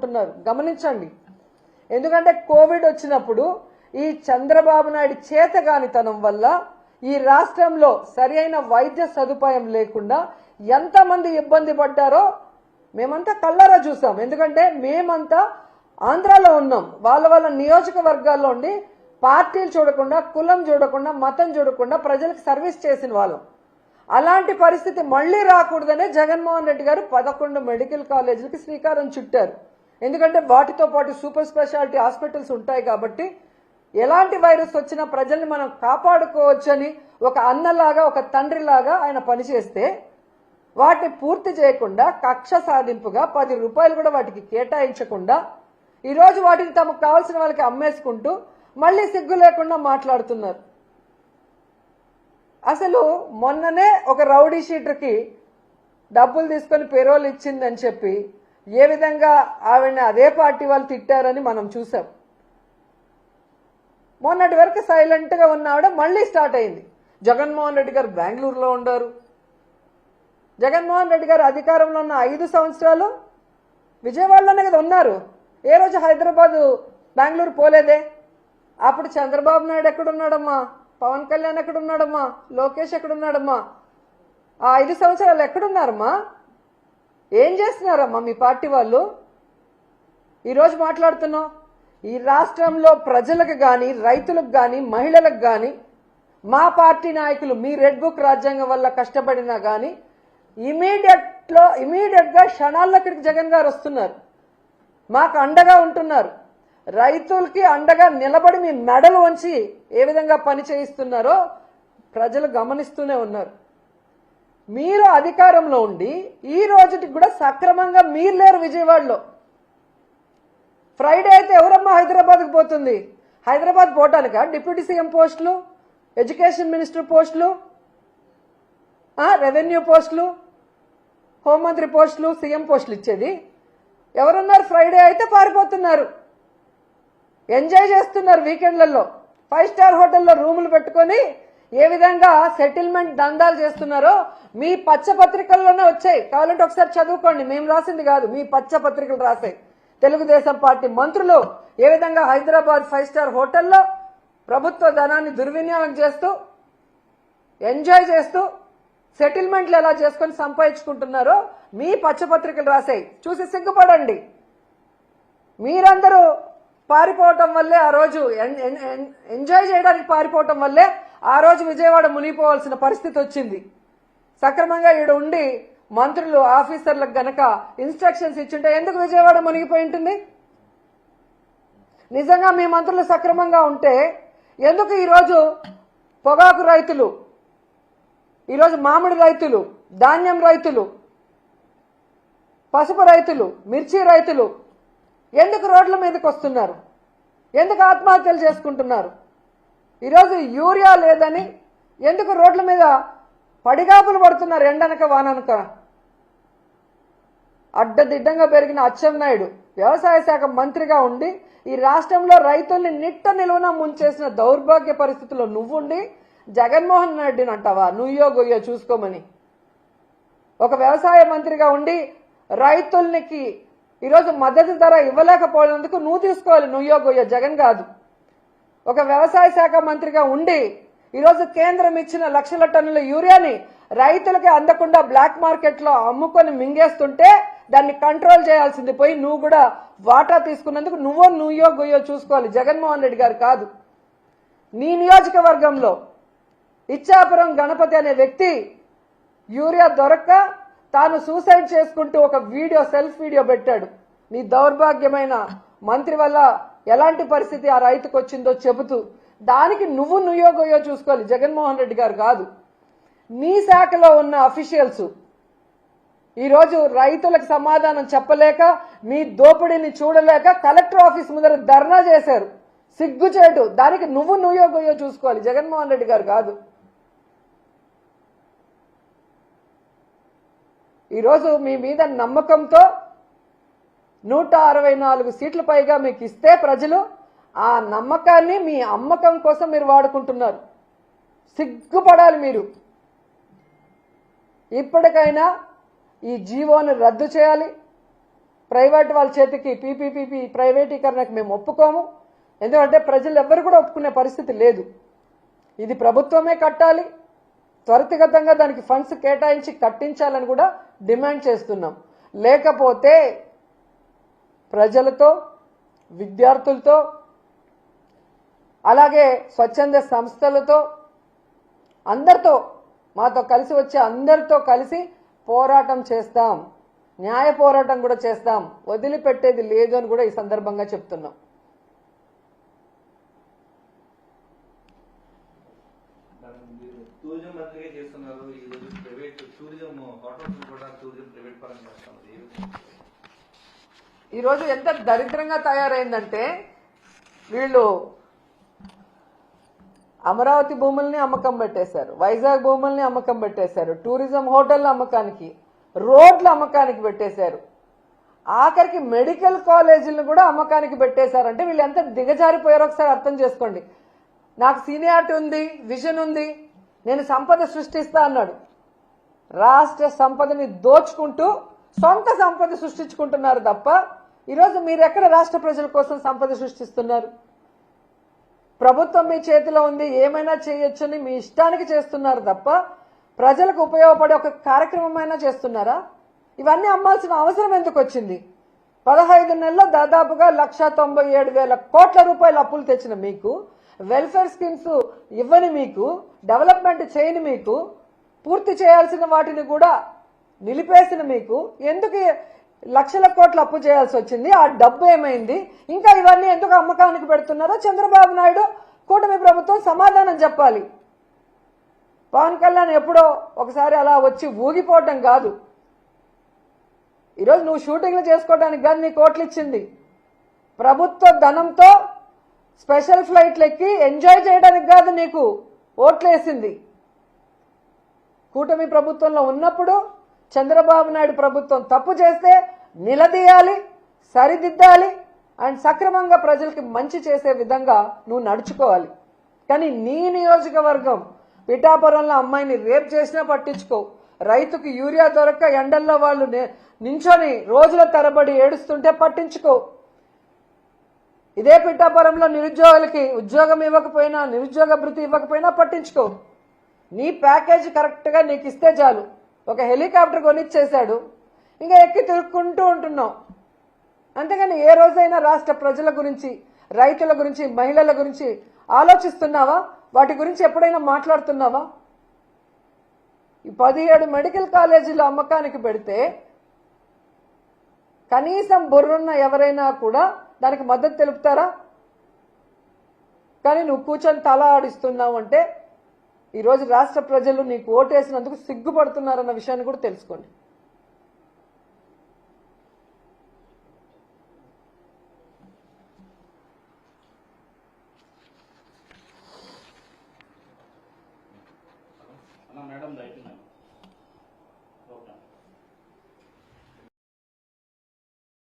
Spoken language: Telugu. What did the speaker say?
మాట్లాడుకుంటున్నారు గమనించండి. ఎందుకంటే కోవిడ్ వచ్చినప్పుడు ఈ చంద్రబాబు నాయుడు చేతగానితనం వల్ల ఈ రాష్ట్రంలో సరి అయిన వైద్య సదుపాయం లేకుండా ఎంతమంది ఇబ్బంది పడ్డారో మేమంతా కళ్ళారా చూసాం. ఎందుకంటే మేమంతా ఆంధ్రాలో ఉన్నాం. వాళ్ళ వాళ్ళ నియోజకవర్గాల్లో ఉండి పార్టీలు చూడకుండా కులం చూడకుండా మతం చూడకుండా ప్రజలకు సర్వీస్ చేసిన వాళ్ళం. అలాంటి పరిస్థితి మళ్ళీ రాకూడదనే జగన్మోహన్ రెడ్డి గారు పదకొండు మెడికల్ కాలేజీలకి శ్రీకారం చుట్టారు. ఎందుకంటే వాటితో పాటు సూపర్ స్పెషాలిటీ హాస్పిటల్స్ ఉంటాయి కాబట్టి ఎలాంటి వైరస్ వచ్చినా ప్రజల్ని మనం కాపాడుకోవచ్చని ఒక అన్నలాగా ఒక తండ్రిలాగా ఆయన పనిచేస్తే వాటిని పూర్తి చేయకుండా కక్ష సాధింపుగా పది రూపాయలు కూడా వాటికి కేటాయించకుండా ఈరోజు వాటిని తమకు కావాల్సిన వాళ్ళకి అమ్మేసుకుంటూ మళ్ళీ సిగ్గు లేకుండా మాట్లాడుతున్నారు. అసలు మొన్ననే ఒక రౌడీ షీటర్కి డబ్బులు తీసుకొని పెరోలు ఇచ్చిందని చెప్పి ఏ విధంగా ఆవిడని అదే పార్టీ వాళ్ళు తిట్టారని మనం చూసాం. మొన్నటి వరకు సైలెంట్గా ఉన్న ఆవిడ మళ్ళీ స్టార్ట్ అయింది. జగన్మోహన్ రెడ్డి గారు బెంగళూరులో ఉండారు. జగన్మోహన్ రెడ్డి గారు అధికారంలో ఉన్న ఐదు సంవత్సరాలు విజయవాడలోనే కదా ఉన్నారు. ఏ రోజు హైదరాబాదు బెంగళూరు పోలేదే? అప్పుడు చంద్రబాబు నాయుడు ఎక్కడున్నాడమ్మా? పవన్ కళ్యాణ్ ఎక్కడున్నాడమ్మా? లోకేష్ ఎక్కడున్నాడమ్మా? ఆ ఐదు సంవత్సరాలు ఎక్కడున్నారమ్మా? ఏం చేస్తున్నారమ్మా మీ పార్టీ వాళ్ళు? ఈరోజు మాట్లాడుతున్నాం ఈ రాష్ట్రంలో ప్రజలకు కానీ రైతులకు కానీ మహిళలకు కానీ మా పార్టీ నాయకులు మీ రెడ్ బుక్ రాజ్యాంగం వల్ల కష్టపడినా కానీ ఇమీడియట్లో ఇమీడియట్గా క్షణాల్లో ఇక్కడికి జగన్ గారు వస్తున్నారు. మాకు అండగా ఉంటున్నారు. రైతులకి అండగా నిలబడి మీ మెడలు వంచి ఏ విధంగా పని చేయిస్తున్నారో ప్రజలు గమనిస్తూనే ఉన్నారు. మీరు అధికారంలో ఉండి ఈ రోజుకి కూడా సక్రమంగా మీరు లేరు విజయవాడలో. ఫ్రైడే అయితే ఎవరమ్మా హైదరాబాద్కి పోతుంది? హైదరాబాద్ పోవటానిక డిప్యూటీ సీఎం పోస్టులు ఎడ్యుకేషన్ మినిస్టర్ పోస్టులు రెవెన్యూ పోస్టులు హోంమంత్రి పోస్టులు సీఎం పోస్టులు ఇచ్చేది. ఎవరున్నారు? ఫ్రైడే అయితే పారిపోతున్నారు. ఎంజాయ్ చేస్తున్నారు వీకెండ్లలో ఫైవ్ స్టార్ హోటల్లో రూములు పెట్టుకొని ఏ విధంగా సెటిల్మెంట్ దందాలు చేస్తున్నారో మీ పచ్చ పత్రికల్లోనే వచ్చాయి. కావాలంటే ఒకసారి చదువుకోండి. మేము రాసింది కాదు. మీ పచ్చ పత్రికలు రాసాయి. తెలుగుదేశం పార్టీ మంత్రులు ఏ విధంగా హైదరాబాద్ ఫైవ్ స్టార్ హోటల్లో ప్రభుత్వ ధనాన్ని దుర్వినియోగం చేస్తూ ఎంజాయ్ చేస్తూ సెటిల్మెంట్లు ఎలా చేసుకొని సంపాదించుకుంటున్నారో మీ పచ్చపత్రికలు రాసాయి. చూసి సిగ్గుపడండి. మీరందరూ పారిపోవటం వల్లే ఆ రోజు ఎన్- ఎంజాయ్ చేయడానికి పారిపోవటం వల్లే ఆ రోజు విజయవాడ మునిగిపోవాల్సిన పరిస్థితి వచ్చింది. సక్రమంగా ఈడ ఉండి మంత్రులు ఆఫీసర్లకు గనక ఇన్స్ట్రక్షన్స్ ఇచ్చుంటే ఎందుకు విజయవాడ మునిగిపోయి ఉంటుంది? నిజంగా మీ మంత్రులు సక్రమంగా ఉంటే ఎందుకు ఈరోజు పొగాకు రైతులు ఈరోజు మామిడి రైతులు ధాన్యం రైతులు పసుపు రైతులు మిర్చి రైతులు ఎందుకు రోడ్ల మీదకి వస్తున్నారు? ఎందుకు ఆత్మహత్యలు చేసుకుంటున్నారు? ఈరోజు యూరియా లేదని ఎందుకు రోడ్ల మీద పడిగాపులు పడుతున్నారు ఎండనక వాననక? అడ్డదిడ్డంగా పెరిగిన అచ్చెన్నాయుడు వ్యవసాయ శాఖ మంత్రిగా ఉండి ఈ రాష్ట్రంలో రైతుల్ని నిట్ట నిలువున ముంచేసిన దౌర్భాగ్య పరిస్థితుల్లో నువ్వుండి జగన్మోహన్ రెడ్డిని అంటావా? నుయ్యో గొయ్యో చూసుకోమని. ఒక వ్యవసాయ మంత్రిగా ఉండి రైతులకి ఈరోజు మద్దతు ధర ఇవ్వలేకపోయినందుకు నువ్వు తీసుకోవాలి నుయ్యో గొయ్యో జగన్ కాదు. ఒక వ్యవసాయ శాఖ మంత్రిగా ఉండి ఈరోజు కేంద్రం ఇచ్చిన లక్షల టన్నుల యూరియాని రైతులకి అందకుండా బ్లాక్ మార్కెట్లో అమ్ముకొని మింగేస్తుంటే దాన్ని కంట్రోల్ చేయాల్సింది పోయి నువ్వు కూడా వాటా తీసుకున్నందుకు నువ్వో నువ్వో గుయ్యో చూసుకోవాలి. జగన్మోహన్ రెడ్డి గారు కాదు. నీ నియోజకవర్గంలో ఇచ్చాపురం గణపతి అనే వ్యక్తి యూరియా దొరక్క తాను సూసైడ్ చేసుకుంటూ ఒక వీడియో సెల్ఫ్ వీడియో పెట్టాడు. నీ దౌర్భాగ్యమైన మంత్రి వల్ల ఎలాంటి పరిస్థితి ఆ రైతుకు వచ్చిందో చెబుతూ దానికి నువ్వు నుయోగోయో చూసుకోవాలి. జగన్మోహన్ రెడ్డి గారు కాదు. నీ శాఖలో ఉన్న అఫీషియల్స్ ఈరోజు రైతులకు సమాధానం చెప్పలేక మీ దోపిడీని చూడలేక కలెక్టర్ ఆఫీస్ ముందర ధర్నా చేశారు. సిగ్గుచేటు. దానికి నువ్వు నుయ్యో గొయ్యో చూసుకోవాలి. జగన్మోహన్ రెడ్డి గారు కాదు. ఈరోజు మీ మీద నమ్మకంతో నూట అరవై నాలుగు సీట్ల పైగా మీకు ఇస్తే ప్రజలు ఆ నమ్మకాన్ని మీ అమ్మకం కోసం మీరు వాడుకుంటున్నారు. సిగ్గుపడాలి మీరు. ఇప్పటికైనా ఈ జీవోను రద్దు చేయాలి. ప్రైవేట్ వాళ్ళ చేతికి పీపీపీపీ ప్రైవేటీకరణకు మేము ఒప్పుకోము. ఎందుకంటే ప్రజలు ఎవ్వరు కూడా ఒప్పుకునే పరిస్థితి లేదు. ఇది ప్రభుత్వమే కట్టాలి. త్వరితగతంగా దానికి ఫండ్స్ కేటాయించి కట్టించాలని కూడా డిమాండ్ చేస్తున్నాం. లేకపోతే ప్రజలతో విద్యార్థులతో అలాగే స్వచ్ఛంద సంస్థలతో అందరితో మాతో కలిసి వచ్చే అందరితో కలిసి పోరాటం చేస్తాం. న్యాయ పోరాటం కూడా చేస్తాం. వదిలిపెట్టేది లేదు అని కూడా ఈ సందర్భంగా చెప్తున్నాం. చేస్తున్నారు. ఈ ప్రైవేట్ టూరిజం హోటల్స్ కూడా టూరిజం ప్రైవేట్ పరంగా చేస్తున్నారు. ఈరోజు ఎంత దరిద్రంగా తయారైందంటే వీళ్ళు అమరావతి భూముల్ని అమ్మకం పెట్టేశారు వైజాగ్ భూముల్ని అమ్మకం పెట్టేశారు టూరిజం హోటల్ అమ్మకానికి రోడ్ల అమ్మకానికి పెట్టేశారు. ఆఖరికి మెడికల్ కాలేజీలను కూడా అమ్మకానికి పెట్టేశారంటే వీళ్ళు ఎంత దిగజారిపోయారో ఒకసారి అర్థం చేసుకోండి. నాకు సీనియారిటీ ఉంది విజన్ ఉంది నేను సంపద సృష్టిస్తా అన్నాడు. రాష్ట్ర సంపదని దోచుకుంటూ సొంత సంపద సృష్టించుకుంటున్నారు తప్ప ఈరోజు మీరు ఎక్కడ రాష్ట్ర ప్రజల కోసం సంపద సృష్టిస్తున్నారు? ప్రభుత్వం మీ చేతిలో ఉంది ఏమైనా చేయొచ్చని మీ ఇష్టానికి చేస్తున్నారు తప్ప ప్రజలకు ఉపయోగపడే ఒక కార్యక్రమమైనా చేస్తున్నారా? ఇవన్నీ అమ్మాల్సిన అవసరం ఎందుకు వచ్చింది? పదహైదు నెలల్లో దాదాపుగా లక్ష తొంభై ఏడు వేల కోట్ల రూపాయల అప్పులు తెచ్చిన మీకు వెల్ఫేర్ స్కీమ్స్ ఇవ్వని మీకు డెవలప్మెంట్ చేయని మీకు పూర్తి చేయాల్సిన వాటిని కూడా నిలిపేసిన మీకు ఎందుకు లక్షల కోట్లు అప్పు చేయాల్సి వచ్చింది. ఆ డబ్బు ఏమైంది? ఇంకా ఇవన్నీ ఎందుకు అమ్మకానికి పెడుతున్నారో చంద్రబాబు నాయుడు కూటమి ప్రభుత్వం సమాధానం చెప్పాలి. పవన్ కళ్యాణ్ ఎప్పుడో ఒకసారి అలా వచ్చి ఊగిపోవటం కాదు. ఈరోజు నువ్వు షూటింగ్లు చేసుకోవడానికి కానీ నీ కోట్లు ఇచ్చింది. ప్రభుత్వ ధనంతో స్పెషల్ ఫ్లైట్లు ఎక్కి ఎంజాయ్ చేయడానికి కాదు నీకు ఓట్లేసింది. కూటమి ప్రభుత్వంలో ఉన్నప్పుడు చంద్రబాబు నాయుడు ప్రభుత్వం తప్పు చేస్తే నిలదీయాలి సరిదిద్దాలి అండ్ సక్రమంగా ప్రజలకి మంచి చేసే విధంగా నువ్వు నడుచుకోవాలి. కానీ నీ నియోజకవర్గం పిఠాపురంలో అమ్మాయిని రేప్ చేసినా పట్టించుకో. రైతుకు యూరియా దొరక్క ఎండల్లో వాళ్ళు నించొని రోజుల తరబడి ఏడుస్తుంటే పట్టించుకో. ఇదే పిఠాపురంలో నిరుద్యోగులకి ఉద్యోగం ఇవ్వకపోయినా నిరుద్యోగ భృతి ఇవ్వకపోయినా పట్టించుకో. నీ ప్యాకేజ్ కరెక్ట్గా నీకు ఇస్తే చాలు. ఒక హెలికాప్టర్ కొనిచ్చేశాడు. ఇంకా ఎక్కి తిరుక్కుంటూ ఉంటున్నాం. అంతేగాని ఏ రోజైనా రాష్ట్ర ప్రజల గురించి రైతుల గురించి మహిళల గురించి ఆలోచిస్తున్నావా? వాటి గురించి ఎప్పుడైనా మాట్లాడుతున్నావా? ఈ పదిహేడు మెడికల్ కాలేజీలు అమ్మకానికి పెడితే కనీసం బుర్రున్న ఎవరైనా కూడా దానికి మద్దతు తెలుపుతారా? కానీ నువ్వు కూర్చొని తల ఆడిస్తున్నావు అంటే ఈరోజు రాష్ట్ర ప్రజలు నీకు ఓటేసినందుకు సిగ్గుపడుతున్నారన్న విషయాన్ని కూడా తెలుసుకోండి.